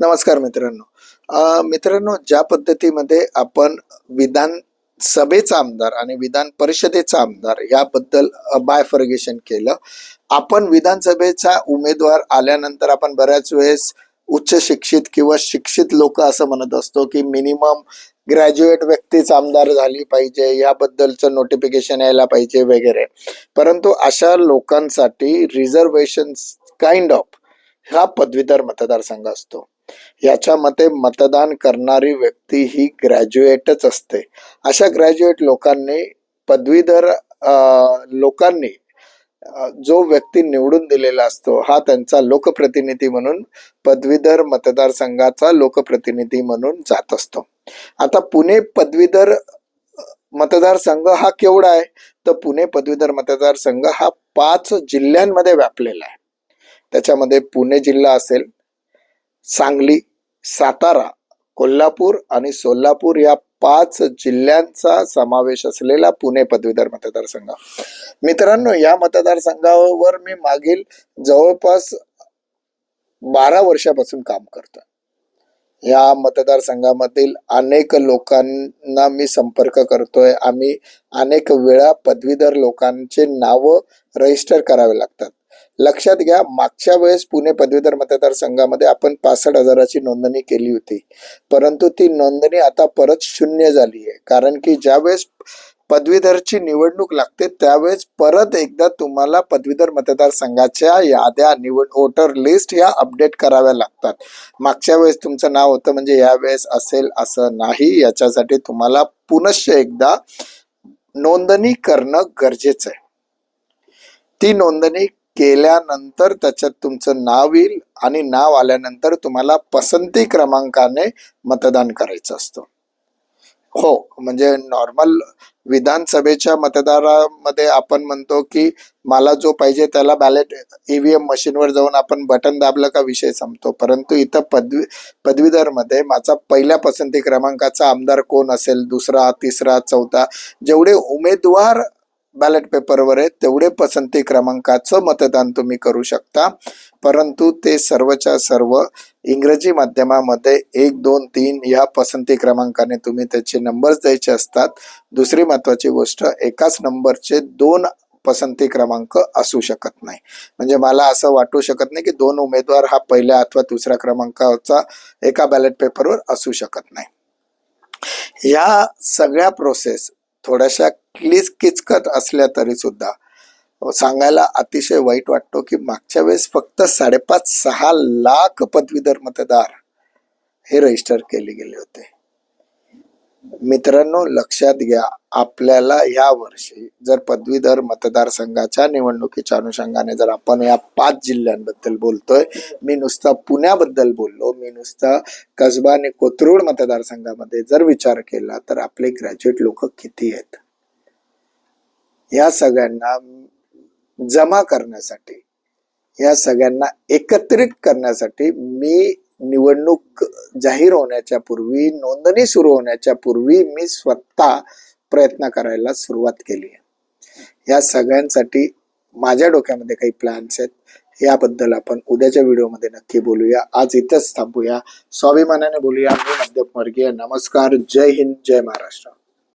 नमस्कार मित्रांनो. मित्रांनो ज्या पद्धतीमध्ये आपण विधान सभेचा आमदार आणि विधान परिषदेचा आमदार याबद्दल बायफर्गेशन केलं आपण विधानसभेचा उमेदवार आल्यानंतर आपण बऱ्याच वेळेस उच्च शिक्षित किंवा शिक्षित लोक असं म्हणत असतो की मिनिमम ग्रॅज्युएट व्यक्तीच आमदार झाली पाहिजे याबद्दलचं नोटिफिकेशन यायला पाहिजे वगैरे. परंतु अशा लोकांसाठी रिझर्वेशन काइंड ऑफ हा पदवीधर मतदारसंघ असतो. याच्या मते मतदान करणारी व्यक्ती ही ग्रॅज्युएटच असते. अशा ग्रॅज्युएट लोकांनी पदवीधर लोकांनी जो व्यक्ती निवडून दिलेला असतो हा त्यांचा लोकप्रतिनिधी म्हणून पदवीधर मतदारसंघाचा लोकप्रतिनिधी म्हणून जात असतो. आता पुणे पदवीधर मतदारसंघ हा केवढा आहे? तर पुणे पदवीधर मतदारसंघ हा पाच जिल्ह्यांमध्ये व्यापलेला आहे. त्याच्यामध्ये पुणे जिल्हा असेल सांगली सातारा कोल्हापूर आणि सोलापूर या पाच जिल्ह्यांचा समावेश असलेला पुणे पदवीधर मतदारसंघ. मित्रांनो या मतदारसंघावर मी मागील जवळपास बारा वर्षापासून काम करतो या मतदारसंघामधील अनेक लोकांना मी संपर्क करतोय. आम्ही अनेक वेळा पदवीधर लोकांचे नावं रजिस्टर करावे लागतात. लक्षात घ्या मागच्या वेळेस पुणे पदवीधर मतदारसंघामध्ये आपण पासष्ट हजाराची नोंदणी केली होती. परंतु ती नोंदणी आता परत शून्य झाली आहे. कारण की ज्यावेळेस पदवीधरची निवडणूक लागते त्यावेळेस परत एकदा तुम्हाला पदवीधर मतदारसंघाच्या याद्या निवड वोटर लिस्ट या अपडेट कराव्या लागतात. मागच्या वेळेस तुमचं नाव होतं म्हणजे यावेळेस असेल असं नाही. याच्यासाठी तुम्हाला पुनश्च एकदा नोंदणी करणं गरजेचं आहे. ती नोंदणी केल्यानंतर त्याच्यात तुमचं नाव येईल आणि नाव आल्यानंतर तुम्हाला पसंती क्रमांकाने मतदान करायचं असतं. हो म्हणजे नॉर्मल विधानसभेच्या मतदारामध्ये आपण म्हणतो की मला जो पाहिजे त्याला बॅलेट ईव्हीएम मशीनवर जाऊन आपण बटन दाबलं का विषय संपतो. परंतु इथं पदवी पदवीधरमध्ये माझा पहिल्या पसंती क्रमांकाचा आमदार कोण असेल दुसरा तिसरा चौथा जेवढे उमेदवार बॅलेट पेपरवर आहे तेवढे पसंती क्रमांकाचं मतदान तुम्ही करू शकता. परंतु ते सर्वच्या सर्व इंग्रजी माध्यमामध्ये एक दोन तीन ह्या पसंती क्रमांकाने तुम्ही त्याचे नंबर्स द्यायचे असतात. दुसरी महत्वाची गोष्ट एकाच नंबरचे दोन पसंती क्रमांक असू शकत नाही. म्हणजे मला असं वाटू शकत नाही की दोन उमेदवार हा पहिल्या अथवा दुसऱ्या क्रमांकाचा एका बॅलेट पेपरवर असू शकत नाही. या सगळ्या प्रोसेस थोड्याशा क्लिच किचकट असल्या तरी सुद्धा. सांगायला अतिशय वाईट वाटतो की मागच्या वेळेस फक्त साडेपाच सहा लाख पदवीधर मतदार हे रजिस्टर केले गेले होते. मित्रांनो लक्षात घ्या आपल्याला या वर्षी जर पदवीधर मतदारसंघाच्या निवडणुकीच्या अनुषंगाने जर आपण या पाच जिल्ह्यांबद्दल बोलतोय मी नुसता पुण्याबद्दल बोललो मी नुसता कसबा आणि कोथरूड मतदारसंघामध्ये जर विचार केला तर आपले ग्रॅज्युएट लोक किती आहेत? या सगळ्यांना जमा करण्यासाठी या सगळ्यांना एकत्रित करण्यासाठी मी निवडणूक जाहीर होण्याच्या पूर्वी नोंदणी सुरू होण्याच्या पूर्वी मी स्वतः प्रयत्न करायला सुरुवात केली आहे. या सगळ्यांसाठी माझ्या डोक्यामध्ये काही प्लॅन्स आहेत. याबद्दल आपण उद्याच्या व्हिडिओमध्ये नक्की बोलूया. आज इथंच थांबूया. स्वाभिमानाने बोलूया. मी मध्यमवर्गीय नमस्कार. जय हिंद. जय महाराष्ट्र.